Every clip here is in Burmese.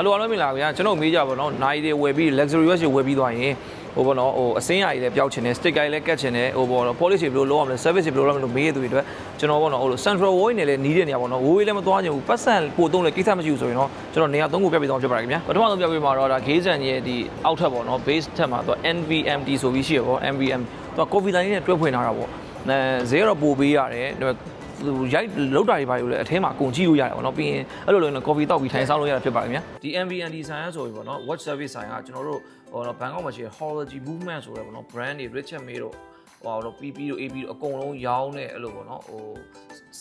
ဟယ်လိုအားလုံးမင်္ဂလာပါဗျာကျွန်တော်မေးကြပါတော့နိုင်တွေဝယ်ပြီး luxury watch တွေဝယ်ပြီးသွားရင်ဟိုဘောနော်ဟိုအစင်းအရာကြီးလည်းပျောက်ချင်တယ် sticker ကြီးလည်းကတ်ချင်တယ်ဟိုဘောနော် polish တွေဘယ်လိုလုပ်ရမလဲ service တွေဘယ်လိုလုပ်ရမလဲလို့မေးရတဲ့သူတွေအတွက်ကျွန်တော်ဘောနော်ဟိုလို central wall နေလည်းနီးတဲ့နေရာပေါ့နော်ဝိုးဝေးလည်းမသွားချင်ဘူးပတ်စံပို့သုံးလည်းကိစ္စမရှိဘူးဆိုရင်တော့ကျွန်တော်နေရာသုံးခုပြပြီးသွားဖြစ်ပါတယ်ခင်ဗျာပထမဆုံးပြပြီးမှာတော့ဒါ gauge ရဲ့ဒီအောက်ထပ်ပေါ့နော် base ထပ်မှာသူ NVMT ဆိုပြီးရှိရပေါ့ NVM သူက coffee line နဲ့တွဲဖွင့်ထားတာပေါ့အဲဈေးကတော့ပို့ပေးရတယ်ဒါပေမဲ့ ဟိုရိုက်လောက်တာတွေပါလို့လည်းအထဲမှာအကုန်ကြည့်လို့ရတယ်ပေါ့နော်ပြီးရင်အဲ့လိုလိုနဲ့ coffee တောက်ပြီးထိုင်ဆောင်လို့ရတာဖြစ်ပါတယ်ခင်ဗျာဒီ MVND ဆိုင်ရဆိုပြီးပေါ့နော် watch service ဆိုင်ကကျွန်တော်တို့ဟိုတော့ဘန်ကောက်မှာရှိတဲ့ Horology Movement ဆိုတဲ့ပေါ့နော် brand တွေ Richard Mille တို့ဟိုတော့ PP တို့ AB တို့အကုန်လုံးရောင်းတဲ့အဲ့လိုပေါ့နော်ဟို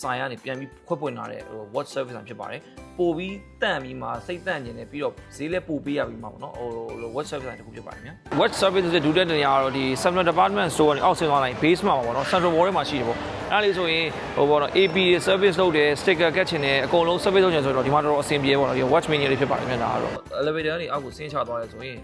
ဆိုင်ကနေပြန်ပြီးခွက်ပွင့်လာတဲ့ဟို watch service ဆိုင်ဖြစ်ပါတယ်ပို့ပြီးတန့်ပြီးမှစိတ်တန့်ကျင်တယ်ပြီးတော့ဈေးလည်းပို့ပေးရပြီးမှပေါ့နော်ဟို watch service ဆိုင်တစ်ခုဖြစ်ပါတယ်ခင်ဗျာ watch service ဆိုတဲ့ဒုတိယနေရာကတော့ဒီ Samsung department store ကနေအောက်ဆင်းသွားလိုက် base မှာပေါ့နော် central wall ထဲမှာရှိတယ်ပေါ့ အဲ့ဒါလေးဆိုရင်ဟိုပေါ့နော် AP service လုပ်တယ် sticker ကတ်ချင်တယ်အကုန်လုံး service လုပ်ချင်ဆိုတော့ဒီမှာတော်တော်အဆင်ပြေပေါ့နော်ဒီ watch menu လေးဖြစ်ပါတယ်ခင်ဗျာဒါကတော့ elevator ကနေအောက်ကိုဆင်းချသွားရဲဆိုရင်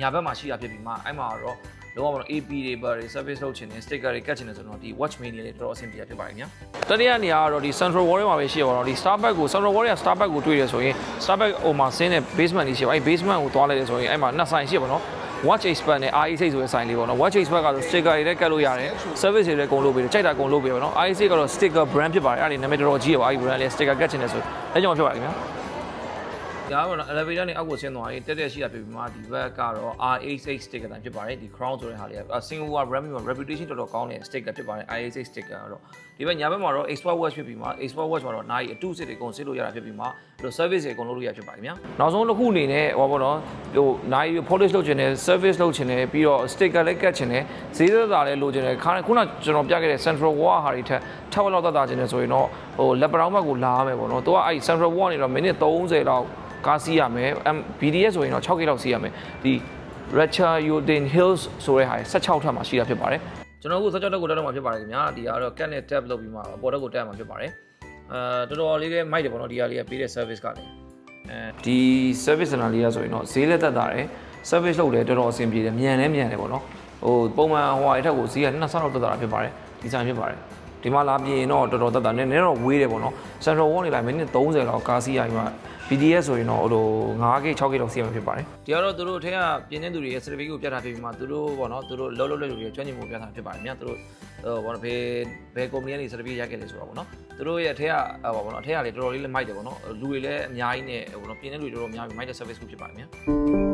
ညာဘက်မှာရှိတာဖြစ်ပြီးမှအဲ့မှာတော့လုံးဝပေါ့နော် AP တွေပါတွေ service လုပ်ချင်တယ် sticker တွေကတ်ချင်တယ်ဆိုတော့ဒီ watch menu လေးတော်တော်အဆင်ပြေဖြစ်ပါတယ်ခင်ဗျာတတိယနေရာကတော့ဒီ central wall ထဲမှာပဲရှိရပါတော့ဒီ starbuck ကို central wall ရဲ့ starbuck ကိုတွေ့ရဆိုရင် starbuck ဟိုမှာဆင်းတဲ့ basement လေးရှိပါအဲ့ basement ကိုသွားလိုက်တယ်ဆိုရင်အဲ့မှာနှစ်ဆိုင်ရှိပါတော့ watch expert နဲ့ RE6 ဆိုတဲ့ဆိုင်လေးပေါ့နော် watch expert ကတော့ sticker တွေလည်းကတ်လို့ရတယ် service တွေလည်းကုန်လို့ပေးတယ်ကြိုက်တာကုန်လို့ပေးပါတော့ RE6 ကတော့ sticker brand ဖြစ်ပါတယ်အဲ့ဒီနာမည်တော်တော်ကြီးရပါအဲ့ဒီ brand လေး sticker ကတ်ချင်တယ်ဆိုအဲကြောင့်ဖြစ်ပါတယ်ခင်ဗျာ ဒါကတော့ elevator နဲ့အောက်ကိုဆင်းသွားရင်တက်တက်ရှိတာဖြစ်ပြီးမှဒီဘက်ကတော့ R88 sticker တိုင်းဖြစ်ပါတယ်ဒီ crown ဆိုတဲ့ဟာလေးက Singapore brand မှာ reputation တော်တော်ကောင်းတဲ့ sticker ဖြစ်ပါတယ် R88 sticker ကတော့ဒီဘက်ညာဘက်မှာတော့ expert watch ဖြစ်ပြီးမှ expert watch မှာတော့နိုင်အတုစစ်တွေအကုန်စစ်လို့ရတာဖြစ်ပြီးမှပြီးတော့ service တွေအကုန်လုပ်လို့ရဖြစ်ပါတယ်ခင်ဗျာနောက်ဆုံးတစ်ခုအနေနဲ့ဟောပေါ့နော်ဟိုနိုင် polish လုပ်ချင်တယ် service လုပ်ချင်တယ်ပြီးတော့ sticker လည်းကတ်ချင်တယ်ဈေးသက်သာလည်းလိုချင်တယ်ခါခုနကျွန်တော်ပြခဲ့တဲ့ central wall ဟာတွေထက်ထက်ဝက်လောက်သက်သာချင်တယ်ဆိုရင်တော့ဟိုလက်ပတောင်းဘက်ကိုလာရမယ်ပေါ့နော်သူကအဲ့ central wall နေတော့မိနစ်30လောက် ကားစီးရမယ် BDS ဆိုရင်တော့6 k လောက်စီးရမယ်ဒီ Racha Yodin Hills ဆိုတဲ့ဟာ16ထပ်မှာရှိတာဖြစ်ပါတယ်ကျွန်တော်အခု16တက်ကိုတက်တော့မှာဖြစ်ပါတယ်ခင်ဗျာဒီကတော့ cat နဲ့ tab လုပ်ပြီးမှအပေါ်တက်ကိုတက်မှာဖြစ်ပါတယ်အဲတော်တော်လေးလည်းမိုက်တယ်ပေါ့နော်ဒီဟာလေးကပေးတဲ့ service ကလည်းအဲဒီ service center လေးကဆိုရင်တော့ဈေးလည်းတက်တာတယ် service လုပ်တယ်တော်တော်အဆင်ပြေတယ်မြန်လည်းမြန်တယ်ပေါ့နော်ဟိုပုံမှန်ဟိုအထက်ကိုဈေးကနှစ်ဆလောက်တက်တာဖြစ်ပါတယ်ဒီဆိုင်ဖြစ်ပါတယ် ဒီမှာလာပြင်တော့တော်တော်တက်တာနည်းနည်းတော့ဝေးတယ်ပေါ့နော် central wall နေလိုက်မိနစ်30လောက်ကားစီးရပြီးမှ BDS ဆိုရင်တော့ဟိုလို 9K 6K လောက်စီးရမှာဖြစ်ပါတယ်ဒီကတော့သူတို့အထက်ကပြင်တဲ့သူတွေရဲ့ certificate ကိုပြထားပြီးမှသူတို့ပေါ့နော်သူတို့လုံးလုံးလက်လူတွေကျွမ်းကျင်မှုပြထားဖြစ်ပါတယ်မြတ်သူတို့ဟိုပေါ့နော်ဘယ်ဘယ် company ကနေ certificate ရခဲ့လဲဆိုတော့ပေါ့နော်သူတို့ရဲ့အထက်ကဟိုပေါ့နော်အထက်ကလည်းတော်တော်လေးလည်းမိုက်တယ်ပေါ့နော်လူတွေလည်းအများကြီးနဲ့ဟိုပေါ့နော်ပြင်တဲ့လူတွေတော်တော်များပြီးမိုက်တဲ့ service ကိုဖြစ်ပါတယ်မြတ်